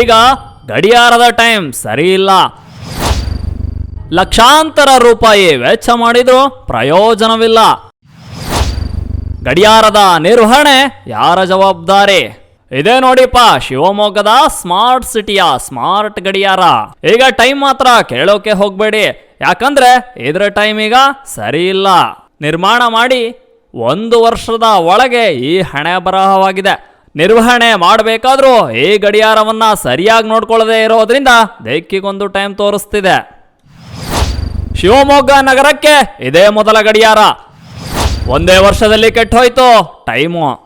ಈಗ ಗಡಿಯಾರದ ಟೈಮ್ ಸರಿ ಇಲ್ಲ. ಲಕ್ಷಾಂತರ ರೂಪಾಯಿ ವೆಚ್ಚ ಮಾಡಿದ್ರು ಪ್ರಯೋಜನವಿಲ್ಲ. ಗಡಿಯಾರದ ನಿರ್ವಹಣೆ ಯಾರ ಜವಾಬ್ದಾರಿ? ಇದೇ ನೋಡಿಪ್ಪ ಶಿವಮೊಗ್ಗದ ಸ್ಮಾರ್ಟ್ ಸಿಟಿಯ ಸ್ಮಾರ್ಟ್ ಗಡಿಯಾರ. ಈಗ ಟೈಮ್ ಮಾತ್ರ ಕೇಳೋಕೆ ಹೋಗ್ಬೇಡಿ. ಯಾಕಂದ್ರೆ ಇದ್ರ ಟೈಮೀಗ ಈಗ ಸರಿ ಇಲ್ಲ. ನಿರ್ಮಾಣ ಮಾಡಿ ಒಂದು ವರ್ಷದ ಒಳಗೆ ಈ ಹಣೆ ಬರಹವಾಗಿದೆ. ನಿರ್ವಹಣೆ ಮಾಡಬೇಕಾದ್ರೂ ಈ ಗಡಿಯಾರವನ್ನ ಸರಿಯಾಗಿ ನೋಡ್ಕೊಳ್ಳದೆ ಇರೋದ್ರಿಂದ ದೈಕ್ಕಿಗೊಂದು ಟೈಮ್ ತೋರಿಸ್ತಿದೆ. ಶಿವಮೊಗ್ಗ ನಗರಕ್ಕೆ ಇದೇ ಮೊದಲ ಗಡಿಯಾರ. ಒಂದೇ ವರ್ಷದಲ್ಲಿ ಕೆಟ್ಟೋಯ್ತು ಟೈಮು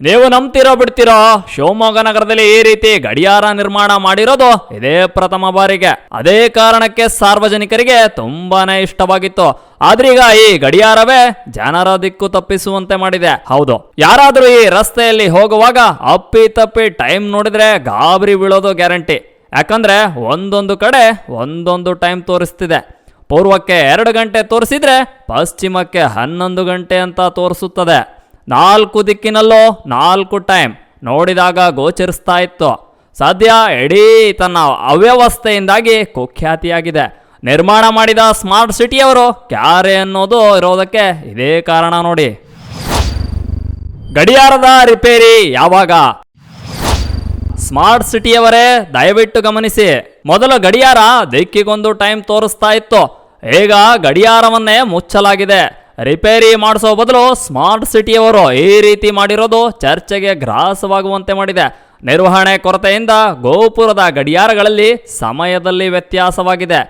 ನೀವು ನಂಬ್ತಿರೋ ಬಿಡ್ತಿರೋ? ಶಿವಮೊಗ್ಗ ನಗರದಲ್ಲಿ ಈ ರೀತಿ ಗಡಿಯಾರ ನಿರ್ಮಾಣ ಮಾಡಿರೋದು ಇದೇ ಪ್ರಥಮ ಬಾರಿಗೆ. ಅದೇ ಕಾರಣಕ್ಕೆ ಸಾರ್ವಜನಿಕರಿಗೆ ತುಂಬಾನೇ ಇಷ್ಟವಾಗಿತ್ತು. ಆದ್ರೀಗ ಈ ಗಡಿಯಾರವೇ ಜನರ ದಿಕ್ಕು ತಪ್ಪಿಸುವಂತೆ ಮಾಡಿದೆ. ಹೌದು. ಯಾರಾದರೂ ಈ ರಸ್ತೆಯಲ್ಲಿ ಹೋಗುವಾಗ ಅಪ್ಪಿ ತಪ್ಪಿ ಟೈಮ್ ನೋಡಿದ್ರೆ ಗಾಬರಿ ಬೀಳೋದು ಗ್ಯಾರಂಟಿ. ಯಾಕಂದ್ರೆ ಒಂದೊಂದು ಕಡೆ ಒಂದೊಂದು ಟೈಮ್ ತೋರಿಸ್ತಿದೆ. ಪೂರ್ವಕ್ಕೆ ಎರಡು ಗಂಟೆ ತೋರಿಸಿದ್ರೆ ಪಶ್ಚಿಮಕ್ಕೆ ಹನ್ನೊಂದು ಗಂಟೆ ಅಂತ ತೋರಿಸುತ್ತದೆ. ನಾಲ್ಕು ದಿಕ್ಕಿನಲ್ಲೋ ನಾಲ್ಕು ಟೈಮ್ ನೋಡಿದಾಗ ಗೋಚರಿಸ್ತಾ ಇತ್ತು. ಸದ್ಯ ಇಡೀ ತನ್ನ ಅವ್ಯವಸ್ಥೆಯಿಂದಾಗಿ ಕುಖ್ಯಾತಿಯಾಗಿದೆ. ನಿರ್ಮಾಣ ಮಾಡಿದ ಸ್ಮಾರ್ಟ್ ಸಿಟಿಯವರು ಕ್ಯಾರೆ ಅನ್ನೋದು ಇರೋದಕ್ಕೆ ಇದೇ ಕಾರಣ ನೋಡಿ. ಗಡಿಯಾರದ ರಿಪೇರಿ ಯಾವಾಗ? ಸ್ಮಾರ್ಟ್ ಸಿಟಿಯವರೇ, ದಯವಿಟ್ಟು ಗಮನಿಸಿ. ಮೊದಲು ಗಡಿಯಾರ ದಿಕ್ಕಿಗೊಂದು ಟೈಮ್ ತೋರಿಸ್ತಾ ಇತ್ತು. ಈಗ ಗಡಿಯಾರವನ್ನೇ ಮುಚ್ಚಲಾಗಿದೆ. ರಿಪೇರಿ ಮಾಡಿಸೋ ಬದಲು ಸ್ಮಾರ್ಟ್ ಸಿಟಿಯವರು ಈ ರೀತಿ ಮಾಡಿರೋದು ಚರ್ಚೆಗೆ ಗ್ರಾಸವಾಗುವಂತೆ ಮಾಡಿದೆ. ನಿರ್ವಹಣೆ ಕೊರತೆಯಿಂದ ಗೋಪುರದ ಗಡಿಯಾರಗಳಲ್ಲಿ ಸಮಯದಲ್ಲಿ ವ್ಯತ್ಯಾಸವಾಗಿದೆ.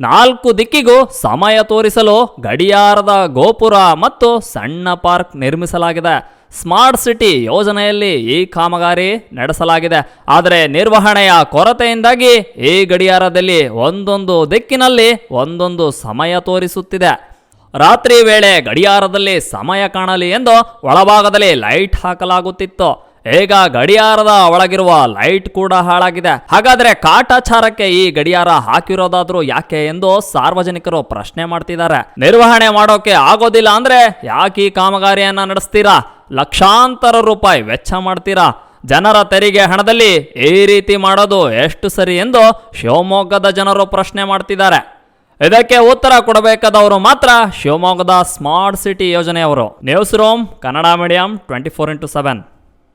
ನಾಲ್ಕು ದಿಕ್ಕಿಗೂ ಸಮಯ ತೋರಿಸಲು ಗಡಿಯಾರದ ಗೋಪುರ ಮತ್ತು ಸಣ್ಣ ಪಾರ್ಕ್ ನಿರ್ಮಿಸಲಾಗಿದೆ. ಸ್ಮಾರ್ಟ್ ಸಿಟಿ ಯೋಜನೆಯಲ್ಲಿ ಈ ಕಾಮಗಾರಿ ನಡೆಸಲಾಗಿದೆ. ಆದರೆ ನಿರ್ವಹಣೆಯ ಕೊರತೆಯಿಂದಾಗಿ ಈ ಗಡಿಯಾರದಲ್ಲಿ ಒಂದೊಂದು ದಿಕ್ಕಿನಲ್ಲಿ ಒಂದೊಂದು ಸಮಯ ತೋರಿಸುತ್ತಿದೆ. ರಾತ್ರಿ ವೇಳೆ ಗಡಿಯಾರದಲ್ಲಿ ಸಮಯ ಕಾಣಲಿ ಎಂದು ಒಳಭಾಗದಲ್ಲಿ ಲೈಟ್ ಹಾಕಲಾಗುತ್ತಿತ್ತು. ಈಗ ಗಡಿಯಾರದ ಒಳಗಿರುವ ಲೈಟ್ ಕೂಡ ಹಾಳಾಗಿದೆ. ಹಾಗಾದ್ರೆ ಕಾಟಾಚಾರಕ್ಕೆ ಈ ಗಡಿಯಾರ ಹಾಕಿರೋದಾದ್ರೂ ಯಾಕೆ ಎಂದು ಸಾರ್ವಜನಿಕರು ಪ್ರಶ್ನೆ ಮಾಡ್ತಿದ್ದಾರೆ. ನಿರ್ವಹಣೆ ಮಾಡೋಕೆ ಆಗೋದಿಲ್ಲ ಅಂದ್ರೆ ಯಾಕೆ ಈ ಕಾಮಗಾರಿಯನ್ನ ನಡೆಸ್ತೀರಾ? ಲಕ್ಷಾಂತರ ರೂಪಾಯಿ ವೆಚ್ಚ ಮಾಡ್ತೀರಾ? ಜನರ ತೆರಿಗೆ ಹಣದಲ್ಲಿ ಈ ರೀತಿ ಮಾಡೋದು ಎಷ್ಟು ಸರಿ ಎಂದು ಶಿವಮೊಗ್ಗದ ಜನರು ಪ್ರಶ್ನೆ ಮಾಡ್ತಿದ್ದಾರೆ. ಇದಕ್ಕೆ ಉತ್ತರ ಕೊಡಬೇಕಾದವರು ಮಾತ್ರ ಶಿವಮೊಗ್ಗದ smart city ಯೋಜನೆಯವರು. Newsroom Kannada medium twenty four into seven